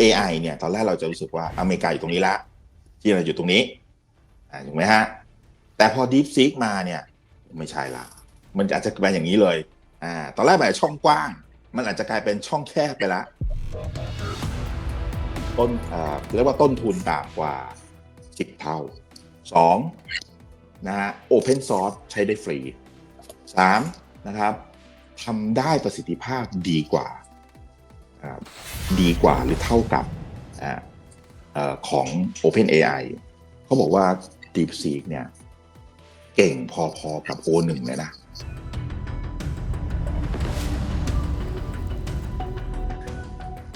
AI เนี่ยตอนแรกเราจะรู้สึกว่าอเมริกาอยู่ตรงนี้ละจีนเราอยู่ตรงนี้อ่าถูกไหมฮะ แต่พอ DeepSeek มาเนี่ย ไม่ใช่ละ มันอาจจะเป็นอย่างนี้เลยอ่าตอนแรกแบบช่องกว้าง มันอาจจะกลายเป็นช่องแคบไปละต้นอ่าเรียกว่าต้นทุนต่ำกว่า10เท่า 2. นะฮะ Open Source ใช้ได้ฟรี 3. นะครับทำได้ประสิทธิภาพดีกว่า ดีกว่าหรือเท่ากับอ่าเอ่อของ OpenAI เขาบอกว่า DeepSeek เนี่ย เก่งพอๆกับ O1 เลยนะ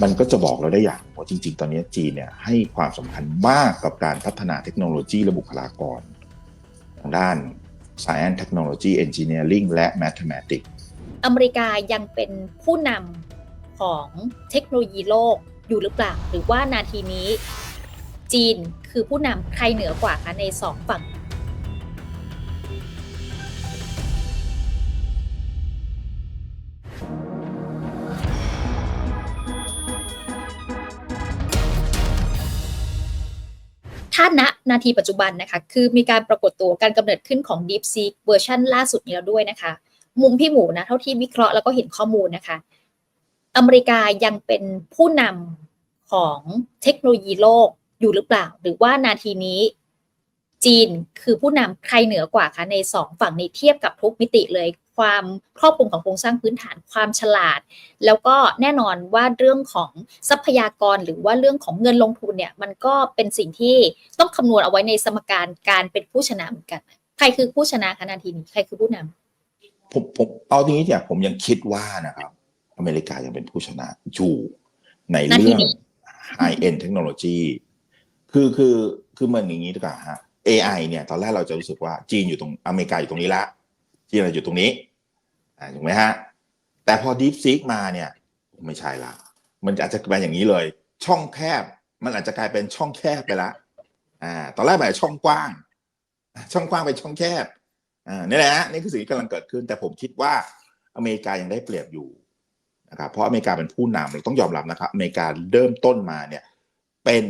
มันก็จะบอกเราได้อย่างว่าจริง ๆ ตอนนี้จีนเนี่ยให้ความสำคัญมากกับการพัฒนาเทคโนโลยีและบุคลากร ทางด้าน Science Technology Engineering และ Mathematics อเมริกายังเป็นผู้นำ ของเทคโนโลยีโลกอยู่หรือเปล่า หรือว่านาทีนี้ จีนคือผู้นำใครเหนือกว่าคะในสองฝั่งถ้าณนาทีปัจจุบันนะคะ คือมีการปรากฏตัวการกำเนิดขึ้นของ DeepSeek เวอร์ชันล่าสุดนี้แล้วด้วยนะคะ มุมพี่หมูนะ เท่าที่วิเคราะห์แล้วก็เห็นข้อมูลนะคะ อเมริกายังเป็นผู้นำของเทคโนโลยีโลกอยู่หรือเปล่า หรือว่านาทีนี้จีนคือผู้นำใครเหนือกว่าคะในสองฝั่งนี้เทียบกับทุกมิติเลย ความครอบคลุมของโครงสร้างพื้นฐานความฉลาด แล้วก็แน่นอนว่าเรื่องของทรัพยากรหรือว่าเรื่องของเงินลงทุนเนี่ย มันก็เป็นสิ่งที่ต้องคำนวณเอาไว้ในสมการการเป็นผู้ชนะเหมือนกัน ใครคือผู้ชนะคะนาทีนี้ใครคือผู้นำผมผมเอาทีนี้เนี่ยผมยังคิดว่านะครับ อเมริกายังเป็นผู้ชนะอยู่ในนาทีเรื่องนี้ high end technology คือคือคือมันอย่างนี้ดีกว่าฮะ AI เนี่ย ตอนแรกเราจะรู้สึกว่าจีนอยู่ตรงอเมริกาอยู่ตรงนี้ละจีนเราอยู่ตรงนี้อ่าถูกไหมฮะ แต่พอ DeepSeek มาเนี่ย ไม่ใช่ละมันอาจจะเป็นอย่างนี้เลย ช่องแคบ มันอาจจะกลายเป็นช่องแคบไปละอ่า ตอนแรกแบบช่องกว้าง ช่องกว้างเป็นช่องแคบอ่านี่แหละฮะนี่คือสิ่งที่กำลังเกิดขึ้น แต่ผมคิดว่าอเมริกายังได้เปรียบอยู่ นะครับเพราะอเมริกาเป็นผู้นำเราต้องยอมรับนะครับอเมริกาเริ่มต้นมาเนี่ยเป็น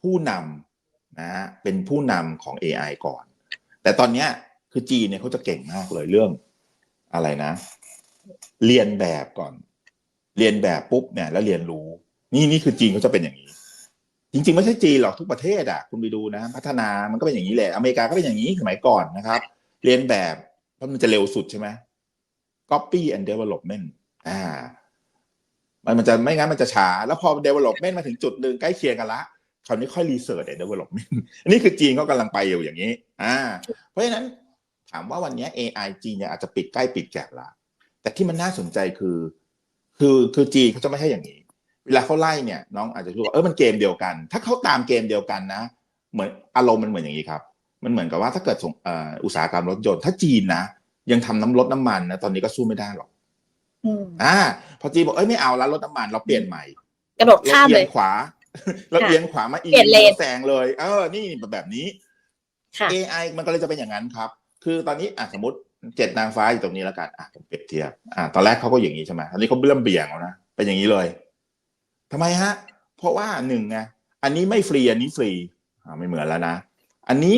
ผู้นำนะฮะเป็นผู้นำของ AI ก่อน แต่ตอนเนี้ยคือจีนเนี่ยเขาจะเก่งมากเลยเรื่องอะไรนะ เรียนแบบก่อน เรียนแบบปุ๊บเนี่ยแล้วเรียนรู้ นี่นี่คือจีนเขาจะเป็นอย่างนี้ จริง ๆ ไม่ใช่จีนหรอกทุกประเทศอะคุณไปดูนะ พัฒนามันก็เป็นอย่างนี้แหละอเมริกาก็เป็นอย่างนี้สมัยก่อนนะครับ เรียนแบบเพราะมันจะเร็วสุดใช่ไหม copy and development อ่ามันมันจะไม่งั้นมันจะช้า แล้วพอ development มาถึงจุดหนึ่งใกล้เคียงกันละคราวนี้ค่อย research and development อันนี้คือจีนเขากำลังไปอยู่อย่างนี้ อ่า เพราะฉะนั้นถามว่าวันนี้ AI จีนเนี่ยอาจจะปิดใกล้ปิดแกะละ แต่ที่มันน่าสนใจคือ คือคือจีนเขาจะไม่ใช่อย่างนี้ เวลาเขาไล่เนี่ย น้องอาจจะคิดว่าเออมันเกมเดียวกัน ถ้าเขาตามเกมเดียวกันนะ เหมือนอารมณ์มันเหมือนอย่างนี้ครับ มันเหมือนกับว่าถ้าเกิดส่งอ,อุตสาหกรรมรถยนต์ถ้าจีนนะยังทำน้ำรถน้ำมันนะตอนนี้ก็สู้ไม่ได้หรอก อืมอ่า พอจีนบอกเอ้ยไม่เอาแล้วรถน้ำมันเราเปลี่ยนใหม่กระโดดข้ามเอีเลยงขวาเราเอียงขวามาอีกเปลี่ยนเลนแซงเลย เออ นี่แบบนี้ค่ะ AI มันก็เลยจะเป็นอย่างนั้นครับ คือตอนนี้อะสมมติเจ็ดนางฟ้าอยู่ตรงนี้แล้วกันอะผมเปรียบเทียบอะตอนแรกเขาก็อย่างนี้ใช่ไหมตอนนี้เขาเริ่มเบี่ยงแล้วนะเป็นอย่างนี้เลยทำไมฮะ เพราะว่าหนึ่งไงอันนี้ไม่ฟรีอันนี้ฟรีอ่าไม่เหมือนแล้วนะ อันนี้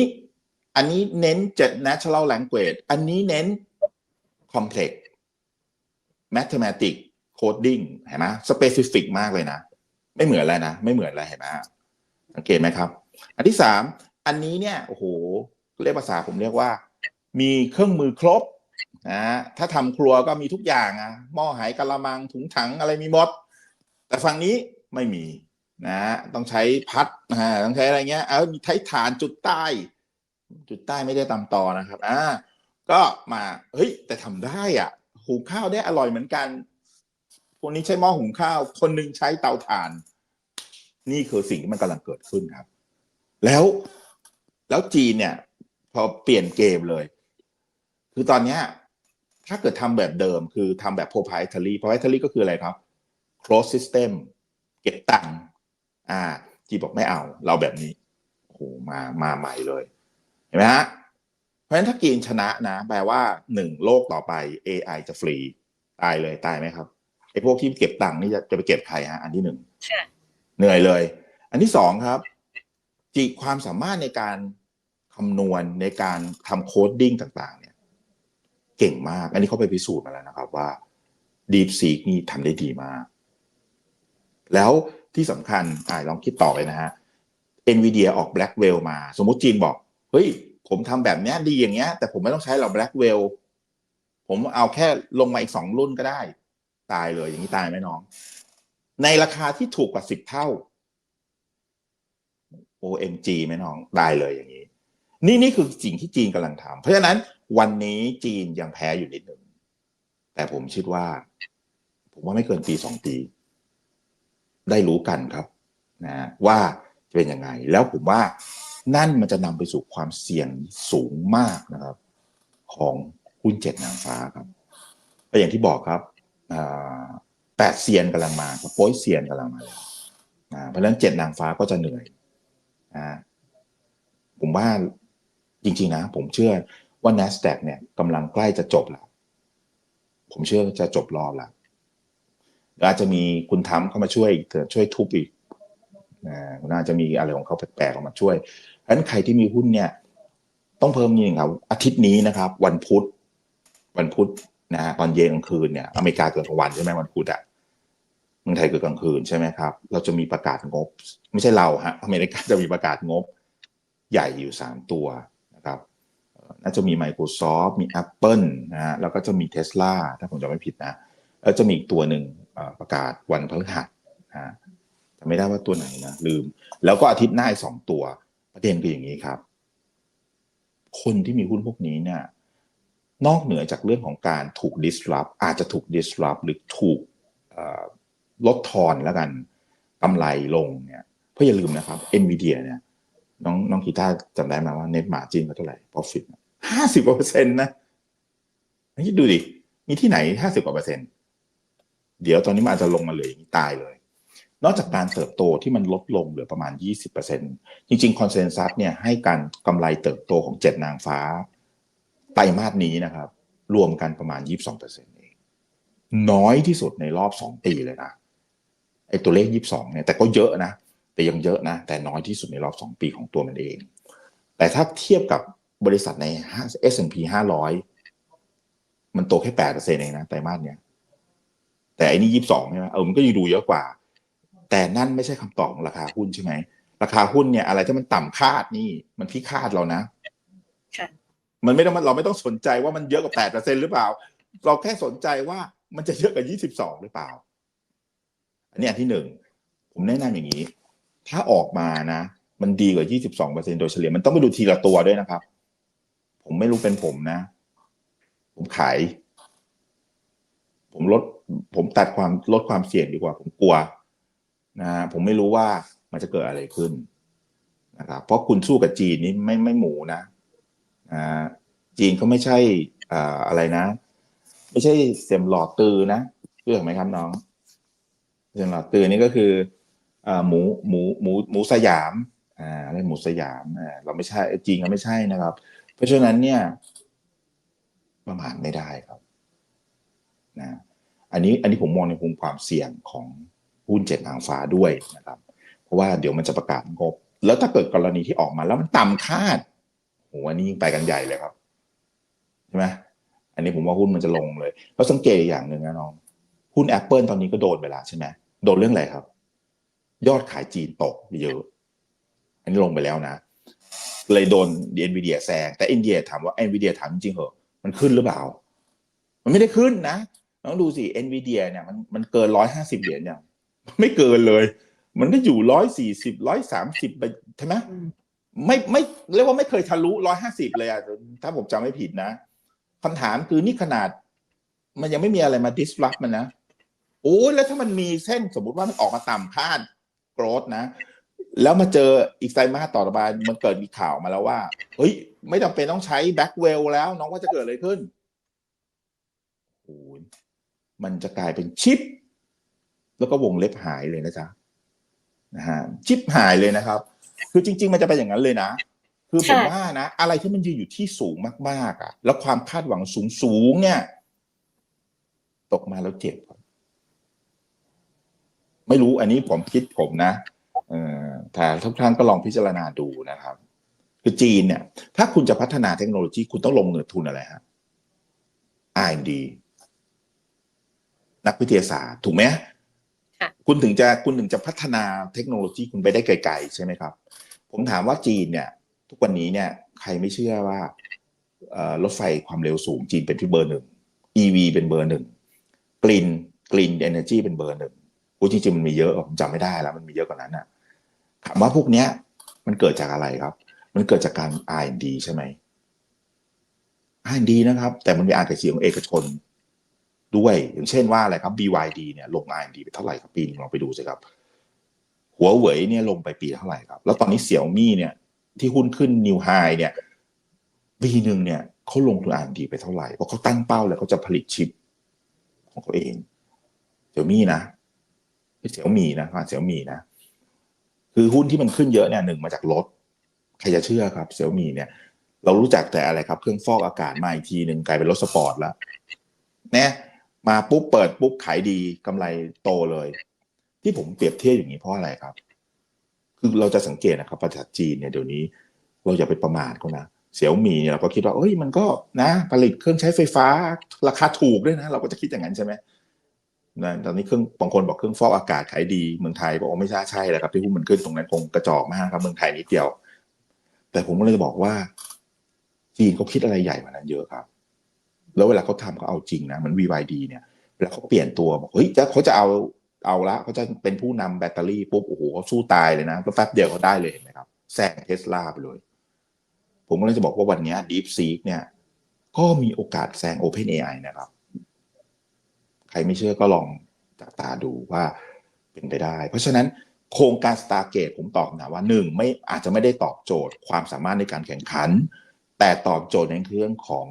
อันนี้เน้นเจ็ด natural language อันนี้เน้น complex mathematics coding เห็นไหม specific มากเลยนะ ไม่เหมือนแล้วนะ ไม่เหมือนแล้วเห็นไหมสังเกตไหมครับ อันที่สามอันนี้เนี่ยโอ้โหเรียกภาษาผมเรียกว่า มีเครื่องมือครบนะถ้าทำครัวก็มีทุกอย่างอะหม้อหายกะละมังถุงถังอะไรมีหมด แต่ฝั่งนี้ไม่มีนะต้องใช้พัดนะฮะต้องใช้อะไรเงี้ย เอามีใช้ฐานจุดใต้ จุดใต้ไม่ได้ตำตอนะครับอ่าก็มาเฮ้ยแต่ทำได้อะ หุงข้าวได้อร่อยเหมือนกัน คนนี้ใช้หม้อหุงข้าว คนหนึงใช้เตาถ่าน นี่คือสิ่งที่มันกำลังเกิดขึ้นครับ แล้วแล้วจีนเนี่ย พอเปลี่ยนเกมเลย คือตอนเนี้ยถ้าเกิดทำแบบเดิม คือทำแบบ proprietary proprietary ก็คืออะไรครับ close system เก็บตังค์อ่าจีบอกไม่เอา เราแบบนี้โอ้โหมามาใหม่เลย เห็นไหมฮะ เพราะฉะนั้นถ้าจีนชนะนะ แปลว่าหนึ่งโลกต่อไป AI จะฟรี ตายเลยตายไหมครับไอ้พวกที่เก็บตังค์นี่จะจะไปเก็บใครฮะอันที่หนึ่งค่ะเหนื่อยเลย อันที่สองครับจีความสามารถในการคำนวณในการทำโคดดิ้งต่าง ๆ เนี่ย เก่งมาก อันนี้เขาไปพิสูจน์มาแล้วนะครับ ว่า DeepSeek นี่ทำได้ดีมาก แล้วที่สำคัญอ่าลองคิดต่อไปนะฮะ NVIDIA ออก Blackwell มา สมมุติจีนบอก เฮ้ย ผมทำแบบเนี้ยดีอย่างเงี้ย แต่ผมไม่ต้องใช้หรอก Blackwell ผมเอาแค่ลงมาอีกสองรุ่นก็ได้ ตายเลยอย่างนี้ตายไหมน้อง ในราคาที่ถูกกว่าสิบเท่า OMG ไหมน้องได้เลยอย่างนี้ นี่นี่คือสิ่งที่จีนกำลังทำเพราะฉะนั้นวันนี้จีนยังแพ้อยู่นิดหนึ่งแต่ผมคิดว่า ผมว่าไม่เกินปีสองปี ได้รู้กันครับ นะ ว่าจะเป็นยังไง แล้วผมว่า นั่นมันจะนำไปสู่ความเสี่ยงสูงมากนะครับ ของหุ้นเจ็ดนางฟ้าครับก็อย่างที่บอกครับแปดเซียนกำลังมาโป้ยเซียนกำลังมาแล้วนะเพราะฉะนั้นเจ็ดนางฟ้าก็จะเหนื่อยนะผมว่าจริงๆนะ ผมเชื่อว่า NASDAQ เนี่ยกำลังใกล้จะจบแล้ว ผมเชื่อจะจบรอบแล้วอาจจะมีคุณทำเข้ามาช่วยอีกเถอช่วยทุบอีก นะน่าจะมีอะไรของเขาแปลกๆออกมาช่วยเพราะฉะนั้นใครที่มีหุ้นเนี่ยต้องเพิ่มนี่ครับ อาทิตย์นี้นะครับ วันพุธ วันพุธนะฮะตอนเย็นกลางคืนเนี่ยอเมริกาเกิดกลางวันใช่ไหมวันพุธอะเมืองไทยเกิดกลางคืนใช่ไหมครับ เราจะมีประกาศงบ ไม่ใช่เราฮะอเมริกาจะมีประกาศงบ ใหญ่อยู่สามตัวนะครับน่าจะมี Microsoft มี Apple นะฮะแล้วก็จะมี Tesla ถ้าผมจำไม่ผิดนะแล้วจะมีอีกตัวหนึ่งประกาศวันพฤหัสนะฮะ ไม่ได้ว่าตัวไหนนะลืม แล้วก็อาทิตย์หน้าสองตัว ประเด็นคืออย่างนี้ครับ คนที่มีหุ้นพวกนี้เนี่ย นอกเหนือจากเรื่องของการถูก disrupt อาจจะถูก disrupt หรือถูกลดทอนแล้วกันกำไรลงเนี่ยเพราะอย่าลืมนะครับ Nvidia เนี่ยน้องน้องกีตาร์จำได้ไหมว่า net margin เท่าไหร่ profit ห้าสิบกว่าเปอร์เซ็นต์นะนี่ดูดิ มีที่ไหนห้าสิบกว่าเปอร์เซ็นต์ เดี๋ยวตอนนี้มันอาจจะลงมาเลยตายเลย นอกจากการเติบโตที่มันลดลงเหลือประมาณ 20%จริงๆคอนเซนแซสเนี่ยให้การกำไรเติบโตของเจ็ดนางฟ้า ไตรมาสนี้นะครับ รวมกันประมาณ 22%เองน้อยที่สุดในรอบ 2 ปีเลยนะไอตัวเลข 22เนี่ยแต่ก็เยอะนะ แต่ยังเยอะนะ แต่น้อยที่สุดในรอบ 2 ปีของตัวมันเอง แต่ถ้าเทียบกับบริษัทใน S&P 500 มันโตแค่8%เองนะไตรมาสเนี่ยแต่อันนี้ยี่สิบสองใช่ไหมเออมันก็ยังดูเยอะกว่า แต่นั่นไม่ใช่คำตอบของราคาหุ้นใช่ไหมราคาหุ้นเนี่ยอะไรที่มันต่ำคาดนี่ มันพิคาดเรานะค่ะมันไม่ต้องเราไม่ต้องสนใจว่ามันเยอะกว่าแปดเปอร์เซ็นหรือเปล่า เราแค่สนใจว่ามันจะเยอะกว่ายี่สิบสองหรือเปล่า อันนี้อันที่หนึ่งผมแนะนำอย่างนี้ ถ้าออกมานะ มันดีกว่ายี่สิบสองเปอร์เซ็นโดยเฉลี่ยมันต้องไปดูทีละตัวด้วยนะครับ ผมไม่รู้เป็นผมนะ ผมขาย ผมลดผมตัดความลดความเสี่ยงดีกว่า ผมกลัว นะผมไม่รู้ว่ามันจะเกิดอะไรขึ้นนะครับเพราะคุณสู้กับจีนนี่ไม่ไม่หมูนะอ่าจีนเขาไม่ใช่อ่าอะไรนะ ไม่ใช่เสียมหลอดตือนะเรื่องไหมครับน้องเสียมหลอดตือนี่ก็คืออ่าหมูหมูหมูหมูสยามอ่าเรียกหมูสยามอ่าเราไม่ใช่จีนก็ไม่ใช่นะครับ เพราะฉะนั้นเนี่ย ประมาทไม่ได้ครับนะอันนี้อันนี้ผมมองในมุมความเสี่ยงของ หุ้นเจ็ดนางฟ้าด้วยนะครับ เพราะว่าเดี๋ยวมันจะประกาศงบ แล้วถ้าเกิดกรณีที่ออกมาแล้วมันต่ำคาดโหอันนี้ยิ่งไปกันใหญ่เลยครับใช่ไหมอันนี้ผมว่าหุ้นมันจะลงเลยแล้วสังเกตอย่างหนึ่งนะน้อง หุ้น Apple ตอนนี้ก็โดนไปแล้วใช่ไหมโดนเรื่องอะไรครับ ยอดขายจีนตกเยอะ อันนี้ลงไปแล้วนะ เลยโดน NVIDIA แซงแต่ NVIDIA ถามว่า NVIDIA ถามจริงเหรอมันขึ้นหรือเปล่า มันไม่ได้ขึ้นนะน้องดูสิ NVIDIA เนี่ยมันมันเกินร้อยห้าสิบเหรียญเนี่ย ไม่เกินเลย มันก็อยู่ร้อยสี่สิบร้อยสามสิบไปใช่ไหมอืมไม่ไม่เรียกว่าไม่เคยทะลุร้อยห้าสิบเลยอะถ้าผมจำไม่ผิดนะคำถามคือนี่ขนาด มันยังไม่มีอะไรมา disrupt มันนะโอ้ยแล้วถ้ามันมีเส้นสมมุติว่ามันออกมาต่ำคาดโกรธนะ แล้วมาเจออีกไตรมาสต่อไปมันเกิดมีข่าวมาแล้วว่า เฮ้ย ไม่จำเป็นต้องใช้แบ็กเวลแล้ว น้องว่าจะเกิดอะไรขึ้นโอ้ยมันจะกลายเป็นชิป แล้วก็วงเล็บหายเลยนะจ๊ะนะฮะชิปหายเลยนะครับ คือจริง ๆ มันจะเป็นอย่างนั้นเลยนะ คือผมว่านะ อะไรที่มันยืนอยู่ที่สูงมากๆอะ แล้วความคาดหวังสูงๆเนี่ย ตกมาแล้วเจ็บครับไม่รู้อันนี้ผมคิดผมนะเออแต่ทุกท่านก็ลองพิจารณาดูนะครับ คือจีนเนี่ย ถ้าคุณจะพัฒนาเทคโนโลยีคุณต้องลงเงินทุนอะไรฮะ R&D นักวิทยาศาสตร์ ถูกไหม คุณถึงจะคุณถึงจะพัฒนาเทคโนโลยีคุณไปได้ไกลๆใช่ไหมครับ ผมถามว่าจีนเนี่ย ทุกวันนี้เนี่ย ใครไม่เชื่อว่ารถไฟความเร็วสูงจีนเป็นที่เบอร์หนึ่ง EV เป็นเบอร์หนึ่งกลิ่นกลิ่นเอเนอร์จีเป็นเบอร์หนึ่งโอ้จริงๆมันมีเยอะผมจำไม่ได้แล้ว มันมีเยอะกว่านั้นนะถามว่าพวกเนี้ย มันเกิดจากอะไรครับ มันเกิดจากการ R&D ใช่ไหม R&D นะครับ แต่มันมีอาร์ตเสียของเอกชน ด้วย อย่างเช่นว่าอะไรครับ BYD เนี่ยลง R&D ไปเท่าไหร่ครับปีนึงลองไปดูสิครับหัวเว่ยเนี่ยลงไปปีเท่าไหร่ครับ แล้วตอนนี้เสี่ยวมี่เนี่ยที่หุ้นขึ้นนิวไฮเนี่ยปีหนึ่งเนี่ยเขาลงทุน R&D ไปเท่าไหร่เพราะเขาตั้งเป้าแล้วเขาจะผลิตชิปของเขาเองเสี่ยวมี่นะไม่เสี่ยวมี่นะเสี่ยวมี่นะ คือหุ้นที่มันขึ้นเยอะเนี่ยหนึ่งมาจากรถใครจะเชื่อครับเสี่ยวมี่เนี่ยเรารู้จักแต่อะไรครับ เครื่องฟอกอากาศมาอีกทีหนึ่งกลายเป็นรถสปอร์ตแล้วเนี่ย มาปุ๊บเปิดปุ๊บขายดีกำไรโตเลย ที่ผมเปรียบเทียบอย่างนี้เพราะอะไรครับ คือเราจะสังเกตนะครับประเทศจีนเนี่ยเดี๋ยวนี้ เราอย่าไปประมาทเขานะเสี่ยวมีเนี่ยเราก็คิดว่าเอ้ยมันก็นะผลิตเครื่องใช้ไฟฟ้า ราคาถูกด้วยนะ เราก็จะคิดอย่างนั้นใช่ไหมนะตอนนี้เครื่องบางคนบอกเครื่องฟอกอากาศขายดีเมืองไทยบอกว่าไม่ใช่ใช่เลยครับที่หุ้นมันขึ้นตรงนั้นคงกระจอกมากครับเมืองไทยนิดเดียว แต่ผมก็เลยจะบอกว่าจีนเขาคิดอะไรใหญ่กว่านั้นเยอะครับ แล้วเวลาเขาทำเขาเอาจริงนะเหมัน VYD เนี่ยเวลาเขาเปลี่ยนตัวบอกเฮ้ยจะเขาจะเอาเอาละเขาจะเป็นผู้นำแบตเตอรี่ปุ๊บโอ้โหเขาสู้ตายเลยนะแป๊บเดียวเขาได้เลยเห็นไหมครับแซงเทสลาไปเลย ผมก็เลยจะบอกว่าวันนี้ DeepSeek เนี่ย ก็มีโอกาสแซง OpenAI นะครับ ใครไม่เชื่อก็ลองจับตาดูว่าเป็นไปได้ เพราะฉะนั้นโครงการ Stargate ผมตอบนะว่าหนึ่งไม่อาจจะไม่ได้ตอบโจทย์ความสามารถในการแข่งขัน แต่ตอบโจทย์ในเรื่องของ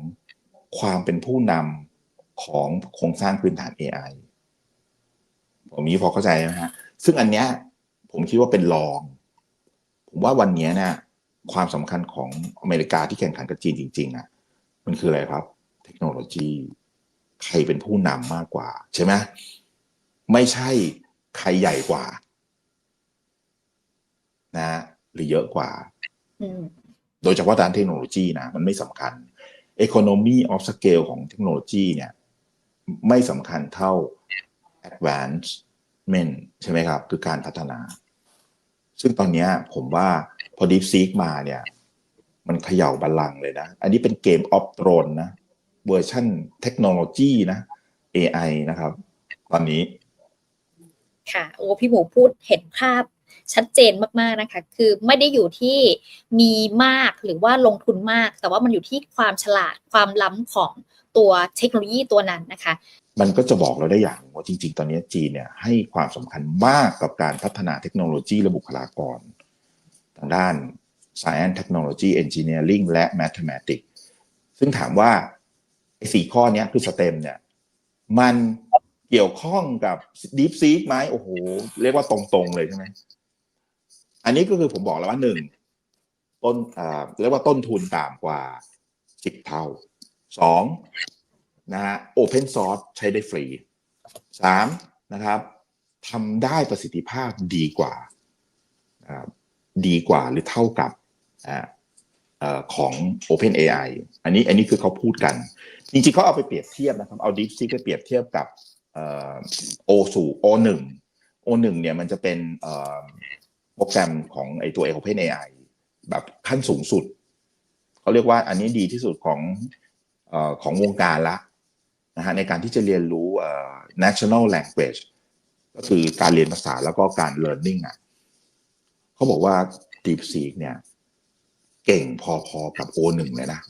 ความเป็นผู้นำของโครงสร้างพื้นฐาน AI ผมนี้พอเข้าใจนะฮะ ซึ่งอันเนี้ยผมคิดว่าเป็นรอง ผมว่าวันเนี้ยเนี่ยความสำคัญของอเมริกาที่แข่งขันกับจีนจริง ๆอะ มันคืออะไรครับ เทคโนโลยีใครเป็นผู้นำมากกว่า ใช่ไหมไม่ใช่ใครใหญ่กว่า นะ หรือเยอะกว่าอืมโดยเฉพาะด้านเทคโนโลยีนะ มันไม่สำคัญ economy of scale ของเทคโนโลยีเนี่ยไม่สำคัญเท่า advancement ใช่ไหมครับ คือการพัฒนา ซึ่งตอนนี้ผมว่าพอ DeepSeek มาเนี่ยมันเขย่าบัลลังเลยนะ อันนี้เป็นเกมออฟโ o รนนะ เวอร์ชั่นเทคโนโลยีนะ AI นะครับ ตอนนี้ ค่ะ โอ้พี่หมูพูดเห็นภาพ ชัดเจนมากๆนะคะ คือไม่ได้อยู่ที่มีมากหรือว่าลงทุนมาก แต่ว่ามันอยู่ที่ความฉลาดความล้ำของตัวเทคโนโลยีตัวนั้นนะคะ มันก็จะบอกเราได้อย่างว่าจริง ๆ ตอนนี้จีนเนี่ยให้ความสำคัญมากกับการพัฒนาเทคโนโลยีและบุคลากร ทางด้าน Science Technology Engineering และ Mathematics ซึ่งถามว่าไอ้สี่ข้อเนี้ยคือสเต็มเนี่ย มันเกี่ยวข้องกับ DeepSeek ไหมโอ้โห เรียกว่าตรง ๆ เลยใช่ไหม อันนี้ก็คือผมบอกแล้วว่าหนึ่งต้นอ่าเรียกว่าต้นทุนต่ำกว่าสิบเท่าสองนะฮะ Open Source ใช้ได้ฟรีสามนะครับทำได้ประสิทธิภาพดีกว่าดีกว่าหรือเท่ากับออของ Open AI อันนี้อันนี้คือเขาพูดกัน จริงๆเขาเอาไปเปรียบเทียบนะครับ เอา DeepSeek ไปเปรียบเทียบกับเอ่อ O สู่ O1 O1 เนี่ยมันจะเป็น โปรแกรมของไอตัว Open AI แบบขั้นสูงสุด เขาเรียกว่าอันนี้ดีที่สุดของอของวงการละนะฮะในการที่จะเรียนรู้ national language ก็คือการเรียนภาษาแล้วก็การ learning อะเขาบอกว่า DeepSeek เนี่ย เก่งพอๆกับ O1 เลยนะ